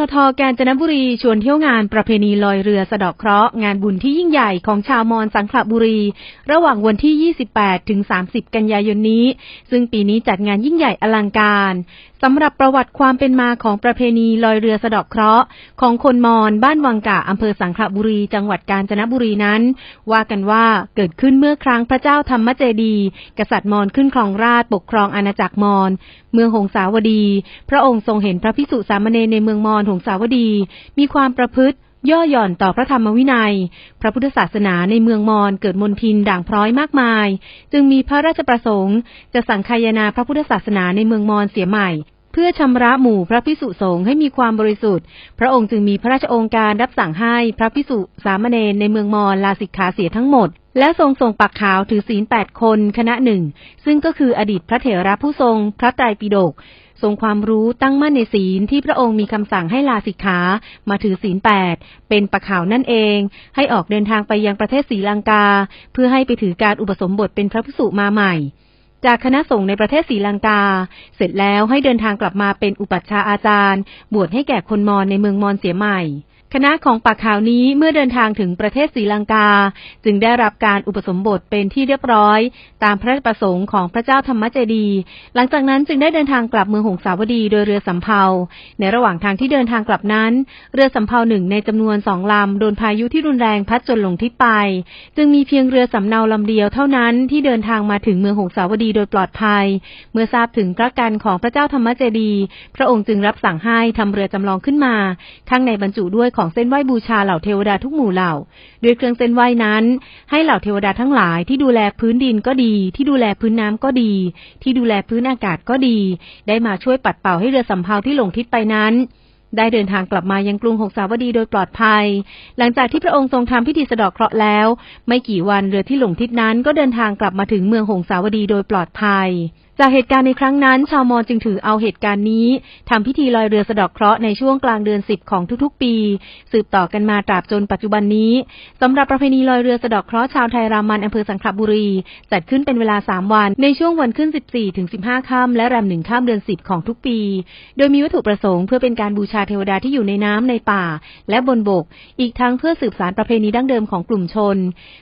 ททกาญจนบุรีชวนเที่ยวงานประเพณีลอยเรือสะดอกเคราะห์งานบุญที่ยิ่งใหญ่ของชาวมอญสังขละบุรี ระหว่างวันที่ 28 ถึง 30 กันยายนนี้ ซึ่งปีนี้จัดงานยิ่งใหญ่อลังการ สำหรับประวัติความเป็นมาของประเพณีลอยเรือสะดอกเคราะห์ของคนมอญบ้านวังกะอำเภอสังขละบุรี จังหวัดกาญจนบุรีนั้น ว่ากันว่าเกิดขึ้นเมื่อครั้งพระเจ้าธรรมเจดี กษัตริย์มอญขึ้นครองราชปกครองอาณาจักรมอญเมืองหงสาวดี พระองค์ทรงเห็นพระพิสุสามเณรในเมืองมอญหงสาวดี มีความประพฤติย่อหย่อนต่อพระธรรมวินัย พระพุทธศาสนาในเมืองมอญเกิดมนทินด่างพร้อยมากมาย จึงมีพระราชประสงค์ จะสังคายนาพระพุทธศาสนาในเมืองมอญเสียใหม่ เพื่อชำระหมู่พระพิสุสงฆ์ให้มีความบริสุทธิ์ พระองค์จึงมีพระราชองค์การรับสั่งให้พระพิสุสามเณรในเมืองมอญลาสิกขาเสียทั้งหมด และทรงส่งปักขาวถือศีลแปดคนคณะหนึ่ง ซึ่งก็คืออดีตพระเถระผู้ทรง พระไตรปิฎกทรงความรู้ตั้งมั่นในศีลที่พระองค์มีคำสั่งให้ลาสิกขา มาถือศีลแปดเป็นปักขาวนั่นเอง ให้ออกเดินทางไปยังประเทศศรีลังกา เพื่อให้ไปถือการอุปสมบทเป็นพระภิกษุมาใหม่ จากคณะสงฆ์ในประเทศศรีลังกา เสร็จแล้วให้เดินทางกลับมาเป็นอุปัชฌาย์อาจารย์ บวชให้แก่คนมอญในเมืองมอญเสียใหม่ คณะของปักขาวนี้เมื่อเดินทางถึงประเทศศรีลังกา จึงได้รับการอุปสมบทเป็นที่เรียบร้อย ตามพระราชประสงค์ของพระเจ้าธรรมเจดี หลังจากนั้นจึงได้เดินทางกลับเมืองหงสาวดีโดยเรือสำเภา ในระหว่างทางที่เดินทางกลับนั้น เรือสำเภาหนึ่งในจำนวนสองลำโดนพายุที่รุนแรงพัดจนหลงทิศไป จึงมีเพียงเรือสำเนาลำเดียวเท่านั้นที่เดินทางมาถึงเมืองหงสาวดีโดยปลอดภัย เมื่อทราบถึงพระการของพระเจ้าธรรมเจดี พระองค์จึงรับสั่งให้ทำเรือจำลองขึ้นมา ข้างในบรรจุด้วยของสองเส้นไหว้บูชาเหล่าเทวดาทุกหมู่เหล่า ด้วยเครื่องเส้นไหว้นั้น ให้เหล่าเทวดาทั้งหลายที่ดูแลพื้นดินก็ดี ที่ดูแลพื้นน้ำก็ดี ที่ดูแลพื้นอากาศก็ดี ได้มาช่วยปัดเป่าให้เรือสำเภาที่หลงทิศไปนั้น ได้เดินทางกลับมายังกรุงหงสาวดีโดยปลอดภัย หลังจากที่พระองค์ทรงทำพิธีสะเดอกเคราะห์แล้ว ไม่กี่วันเรือที่หลงทิศนั้นก็เดินทางกลับมาถึงเมืองหงสาวดีโดยปลอดภัยจากเหตุการณ์ในครั้งนั้น ชาวมอญจึงถือเอาเหตุการณ์นี้ทำพิธีลอยเรือสะดอกเคราะห์ในช่วงกลางเดือนสิบของทุกๆ ปี สืบต่อกันมาตราบจนปัจจุบันนี้สำหรับประเพณีลอยเรือสะดอกเคราะห์ชาวไทยรามันอำเภอสังขละบุรี จัดขึ้นเป็นเวลา3วัน ในช่วงวันขึ้น 14 ถึง 15 ค่ำและแรมหนึ่งค่ำเดือน10ของทุกปี โดยมีวัตถุประสงค์เพื่อเป็นการบูชาเทวดาที่อยู่ในน้ำในป่า และบนบก อีกทั้งเพื่อสืบสานประเพณีดั้งเดิมของกลุ่มชน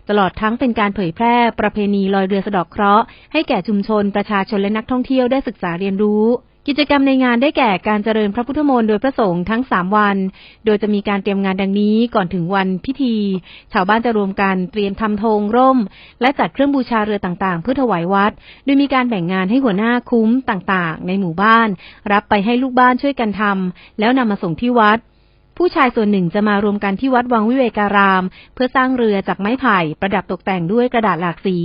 ตลอดทั้งเป็นการเผยแพร่ประเพณีลอยเรือสะดอกเคราะห์ให้แก่ชุมชนประชาชนและนักท่องเที่ยวได้ศึกษาเรียนรู้ กิจกรรมในงานได้แก่การเจริญพระพุทธมนต์โดยพระสงฆ์ทั้ง 3 วัน โดยจะมีการเตรียมงานดังนี้ก่อนถึงวันพิธี ชาวบ้านจะรวมกันเตรียมทำธงร่ม และจัดเครื่องบูชาเรือต่างๆ เพื่อถวายวัด โดยมีการแบ่งงานให้หัวหน้าคุ้มต่างๆ ในหมู่บ้าน รับไปให้ลูกบ้านช่วยกันทำแล้วนำมาส่งที่วัด ผู้ชายส่วนหนึ่งจะมารวมกันที่วัดวังวิเวการาม เพื่อสร้างเรือจากไม้ไผ่ ประดับตกแต่งด้วยกระดาษหลากสี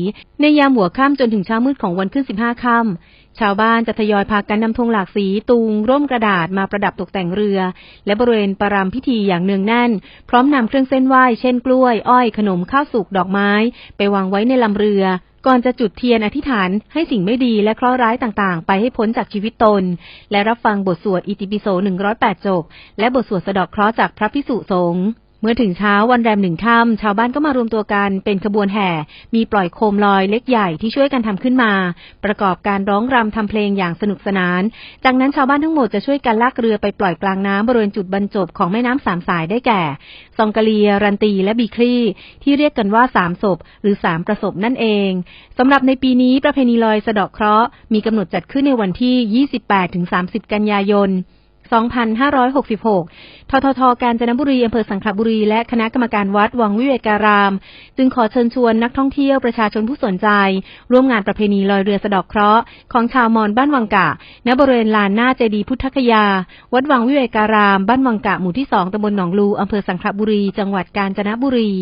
ในยามหัวค่ำจนถึงเช้ามืดของวันขึ้น15ค่ำ ชาวบ้านจะทยอยพากันนำธงหลากสีตูงร่มกระดาษมาประดับตกแต่งเรือ และบริเวณประรามพิธีอย่างเนืองแน่น พร้อมนำเครื่องเส้นไหว้เช่นกล้วย อ้อยขนมข้าวสุกดอกไม้ ไปวางไว้ในลำเรือ ก่อนจะจุดเทียนอธิษฐานให้สิ่งไม่ดีและเคราะห์ร้ายต่างๆ ไปให้พ้นจากชีวิตตน และรับฟังบทสวดอิติปิโส 108 จบ และบทสวดสะดอกเคราะห์จากพระพิสุสงฆ์ เมื่อถึงเช้าวันแรมหนึ่งค่ำชาวบ้านก็มารวมตัวกันเป็นขบวนแห่ มีปล่อยโคมลอยเล็กใหญ่ที่ช่วยกันทำขึ้นมา ประกอบการร้องรำทำเพลงอย่างสนุกสนาน จากนั้นชาวบ้านทั้งหมดจะช่วยกันลากเรือไปปล่อยกลางน้ำบริเวณจุดบรรจบของแม่น้ำสามสายได้แก่ ซองกะเลีย รันตีและบีคลีที่เรียกกันว่าสามศพหรือสามประสบนั่นเองสำหรับในปีนี้ประเพณีลอยสะดาะเคราะห์มีกำหนดจัดขึ้นในวันที่ 28-30 กันยายน 2566 ททท กาญจนบุรีอำเภอสังขละบุรี และคณะกรรมการวัดวังวิเวการาม จึงขอเชิญชวนนักท่องเที่ยวประชาชนผู้สนใจ ร่วมงานประเพณีลอยเรือสะดอกเคราะห์ของชาวมอญบ้านวังกะ ณ บริเวณลานหน้าเจดีพุทธคยา วัดวังวิเวการาม บ้านวังกะหมู่ที่สองตำบลหนองลูอำเภอสังขละบุรี จังหวัดกาญจนบุรี